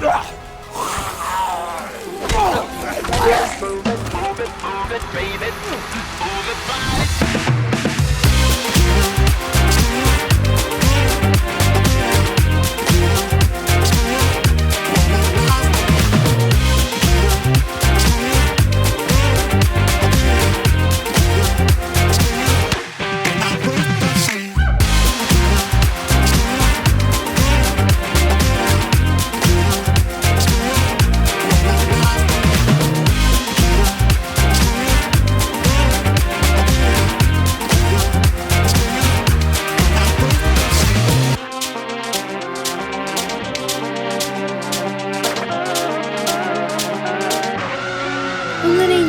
Move it, move it, move it. Move it.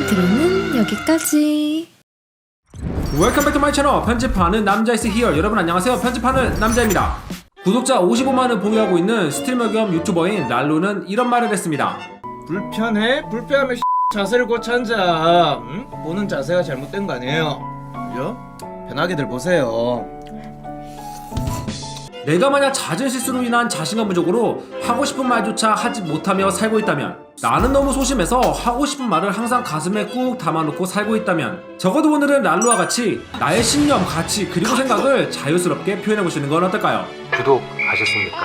인트로는 여기까지. 웰컴 백 투 마이 채널 편집하는 남자 이스 히어 여러분 안녕하세요 편집하는 남자입니다 구독자 55만을 보유하고 있는 스트리머 겸 유튜버인 랄로는 이런 말을 했습니다 불편해? 불편하면 자세를 고쳐 앉아. 응? 보는 자세가 잘못된 거 아니에요? 그죠? 편하게들 보세요. 내가 만약 잦은 실수로 인한 자신감 부족으로 하고 싶은 말조차 하지 못하며 살고 있다면 나는 너무 소심해서 하고 싶은 말을 항상 가슴에 꾹 담아놓고 살고 있다면 적어도 오늘은 랄로와 같이 나의 신념, 가치 그리고 생각을 자유스럽게 표현해보시는 건 어떨까요? 구독하셨습니까?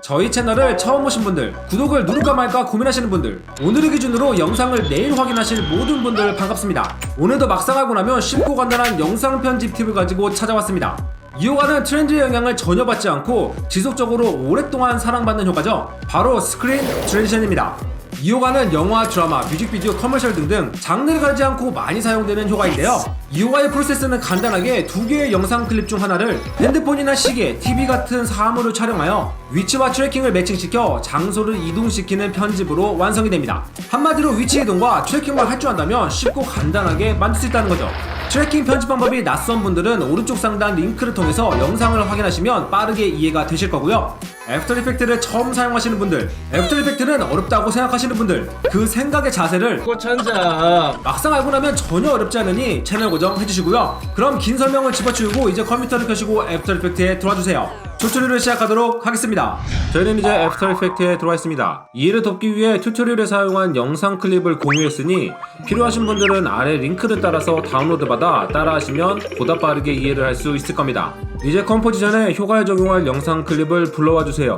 저희 채널을 처음 오신 분들, 구독을 누를까 말까 고민하시는 분들, 오늘을 기준으로 영상을 내일 확인하실 모든 분들 반갑습니다. 오늘도 막상 하고 나면 쉽고 간단한 영상 편집 팁을 가지고 찾아왔습니다. 이호가는 트렌드의 영향을 전혀 받지 않고 지속적으로 오랫동안 사랑받는 효과죠. 바로 스크린 트랜지션입니다. 이호가는 영화, 드라마, 뮤직비디오, 커머셜 등등 장르를 가리지 않고 많이 사용되는 효과인데요. 이호가의 프로세스는 간단하게 두 개의 영상 클립 중 하나를 핸드폰이나 시계, TV 같은 사물을 촬영하여 위치와 트래킹을 매칭시켜 장소를 이동시키는 편집으로 완성이 됩니다. 한마디로 위치 이동과 트래킹만 할 줄 안다면 쉽고 간단하게 만들 수 있다는 거죠. 트래킹 편집 방법이 낯선 분들은 오른쪽 상단 링크를 통해서 영상을 확인하시면 빠르게 이해가 되실 거고요. 애프터 이펙트를 처음 사용하시는 분들, 애프터 이펙트는 어렵다고 생각하시는 분들, 그 생각의 자세를 앉아. 막상 알고 나면 전혀 어렵지 않으니 채널 고정 해주시고요. 그럼 긴 설명을 집어치우고 이제 컴퓨터를 켜시고 애프터 이펙트에 들어와 주세요. 튜토리얼을 시작하도록 하겠습니다. 저희는 이제 애프터 이펙트에 들어와 있습니다. 이해를 돕기 위해 튜토리얼에 사용한 영상 클립을 공유했으니 필요하신 분들은 아래 링크를 따라서 다운로드 받아 따라하시면 보다 빠르게 이해를 할 수 있을 겁니다. 이제 컴포지션에 효과에 적용할 영상 클립을 불러와 주세요.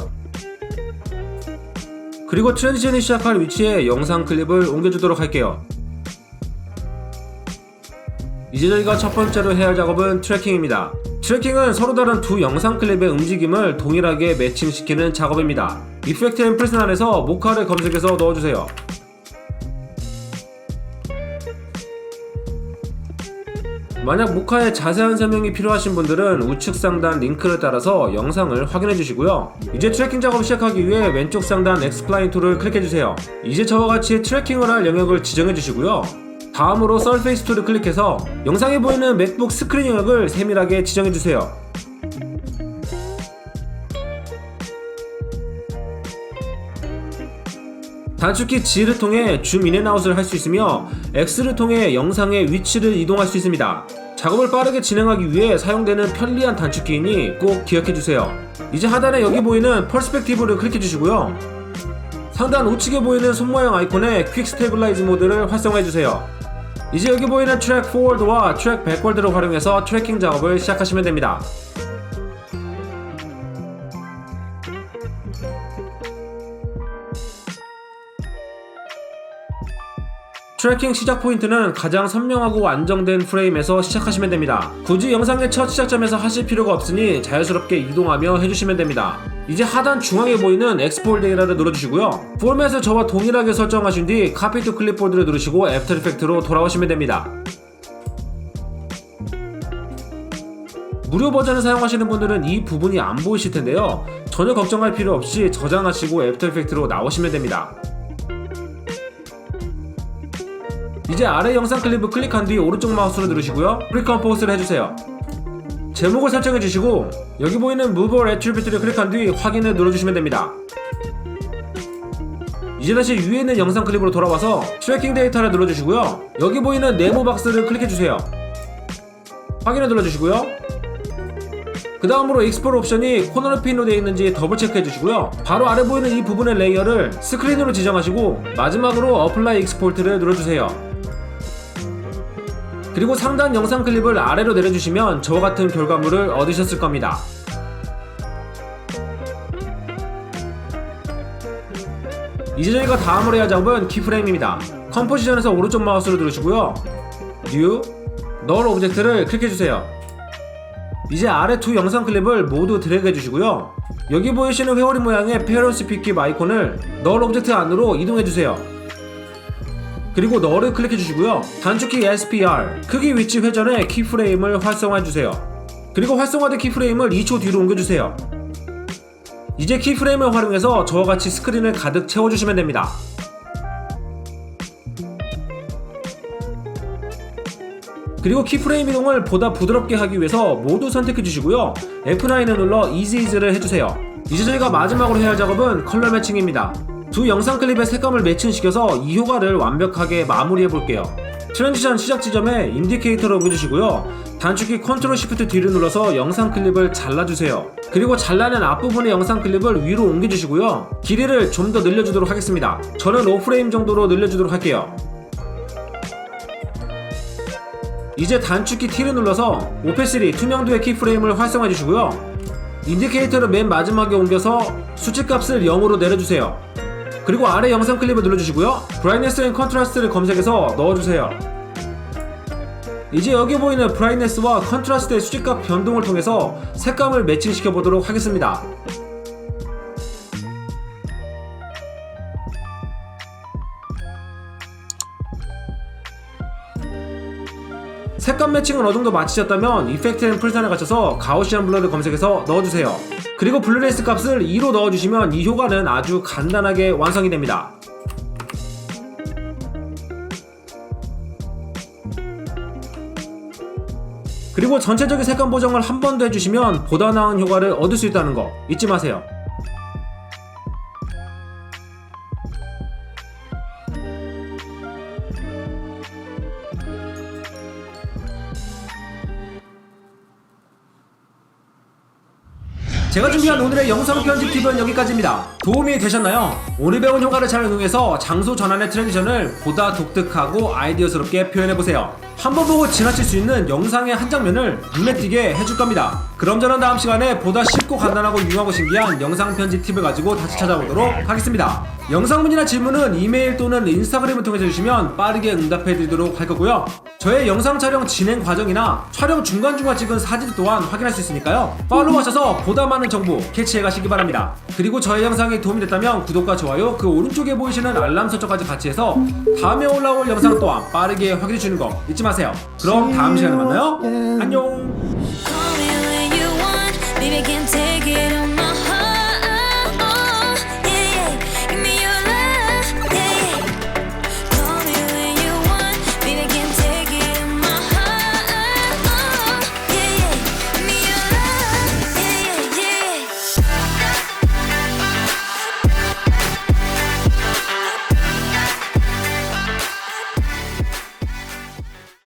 그리고 트랜지션이 시작할 위치에 영상 클립을 옮겨주도록 할게요. 이제 저희가 첫 번째로 해야 할 작업은 트래킹입니다. 트래킹은 서로 다른 두 영상 클립의 움직임을 동일하게 매칭시키는 작업입니다. 이펙트 앤 프레스난에서 모카를 검색해서 넣어주세요. 만약 모카의 자세한 설명이 필요하신 분들은 우측 상단 링크를 따라서 영상을 확인해 주시고요. 이제 트래킹 작업 시작하기 위해 왼쪽 상단 엑스플라인 툴을 클릭해 주세요. 이제 저와 같이 트래킹을 할 영역을 지정해 주시고요. 다음으로 서페이스 툴을 클릭해서 영상에 보이는 맥북 스크린 영역을 세밀하게 지정해 주세요. 단축키 G를 통해 줌 인앤아웃을 할 수 있으며 X를 통해 영상의 위치를 이동할 수 있습니다. 작업을 빠르게 진행하기 위해 사용되는 편리한 단축키이니 꼭 기억해 주세요. 이제 하단에 여기 보이는 퍼스펙티브를 클릭해 주시고요. 상단 우측에 보이는 손 모양 아이콘에 퀵 스테빌라이즈 모드를 활성화해 주세요. 이제 여기 보이는 트랙 포워드와 트랙 백월드를 활용해서 트래킹 작업을 시작하시면 됩니다. 트래킹 시작 포인트는 가장 선명하고 안정된 프레임에서 시작하시면 됩니다. 굳이 영상의 첫 시작점에서 하실 필요가 없으니 자연스럽게 이동하며 해주시면 됩니다. 이제 하단 중앙에 보이는 엑스폴드 데이터를 눌러주시고요. 포맷을 저와 동일하게 설정하신 뒤 카피 투 클립보드를 누르시고 애프터 이펙트로 돌아오시면 됩니다. 무료 버전을 사용하시는 분들은 이 부분이 안 보이실 텐데요. 전혀 걱정할 필요 없이 저장하시고 애프터 이펙트로 나오시면 됩니다. 이제 아래 영상 클립을 클릭한 뒤 오른쪽 마우스를 누르시고요. 프리컴포스를 해주세요. 제목을 설정해 주시고 여기 보이는 Move or Attribute를 클릭한 뒤 확인을 눌러주시면 됩니다. 이제 다시 위에 있는 영상 클립으로 돌아와서 트래킹 데이터를 눌러주시고요. 여기 보이는 네모 박스를 클릭해 주세요. 확인을 눌러주시고요. 그 다음으로 익스플로러 옵션이 코너로 핀으로 되어 있는지 더블 체크해 주시고요. 바로 아래 보이는 이 부분의 레이어를 스크린으로 지정하시고 마지막으로 어플라이 익스포트를 눌러주세요. 그리고 상단 영상 클립을 아래로 내려주시면 저와 같은 결과물을 얻으셨을 겁니다. 이제 저희가 다음으로 해야 작업은 키프레임입니다. 컴포지션에서 오른쪽 마우스를 누르시고요. New, 널 오브젝트를 클릭해주세요. 이제 아래 두 영상 클립을 모두 드래그 해주시고요. 여기 보이시는 회오리 모양의 페어런스 픽킵 아이콘을 널 오브젝트 안으로 이동해주세요. 그리고 널을 클릭해 주시고요. 단축키 SPR, 크기 위치 회전의 키프레임을 활성화해 주세요. 그리고 활성화된 키프레임을 2초 뒤로 옮겨주세요. 이제 키프레임을 활용해서 저와 같이 스크린을 가득 채워주시면 됩니다. 그리고 키프레임 이동을 보다 부드럽게 하기 위해서 모두 선택해 주시고요. F9을 눌러 이지 이즈를 해주세요. 이제 저희가 마지막으로 해야 할 작업은 컬러 매칭입니다. 두 영상 클립의 색감을 매칭시켜서 이 효과를 완벽하게 마무리해 볼게요. 트랜지션 시작 지점에 인디케이터를 옮겨주시고요. 단축키 컨트롤 시프트 D를 눌러서 영상 클립을 잘라주세요. 그리고 잘라낸 앞부분의 영상 클립을 위로 옮겨주시고요. 길이를 좀 더 늘려주도록 하겠습니다. 저는 5프레임 정도로 늘려주도록 할게요. 이제 단축키 T를 눌러서 오페3 투명도의 키프레임을 활성화 해 주시고요. 인디케이터를 맨 마지막에 옮겨서 수치값을 0으로 내려주세요. 그리고 아래 영상 클립을 눌러주시고요. 브라이트니스 앤 컨트라스트를 검색해서 넣어주세요. 이제 여기 보이는 브라이트니스와 컨트라스트의 수치값 변동을 통해서 색감을 매칭시켜 보도록 하겠습니다. 색감 매칭을 어느 정도 마치셨다면 이펙트 앤 풀산에 가셔서 가우시안 블러를 검색해서 넣어주세요. 그리고 블루레이스 값을 2로 넣어주시면 이 효과는 아주 간단하게 완성이 됩니다. 그리고 전체적인 색감 보정을 한 번 더 해주시면 보다 나은 효과를 얻을 수 있다는 거 잊지 마세요. 제가 준비한 오늘의 영상 편집 팁은 여기까지입니다. 도움이 되셨나요? 오늘 배운 효과를 잘 응용해서 장소 전환의 트랜지션을 보다 독특하고 아이디어스럽게 표현해보세요. 한 번 보고 지나칠 수 있는 영상의 한 장면을 눈에 띄게 해줄 겁니다. 그럼 저는 다음 시간에 보다 쉽고 간단하고 유용하고 신기한 영상 편집 팁을 가지고 다시 찾아오도록 하겠습니다. 영상 문의나 질문은 이메일 또는 인스타그램을 통해서 주시면 빠르게 응답해 드리도록 할 거고요. 저의 영상 촬영 진행 과정이나 촬영 중간중간 찍은 사진 또한 확인할 수 있으니까요. 팔로우 하셔서 보다 많은 정보 캐치해 가시기 바랍니다. 그리고 저의 영상이 도움이 됐다면 구독과 좋아요 그 오른쪽에 보이시는 알람 설정까지 같이 해서 다음에 올라올 영상 또한 빠르게 확인해 주는 거 잊지 마세요. 그럼 다음 시간에 만나요. 안녕.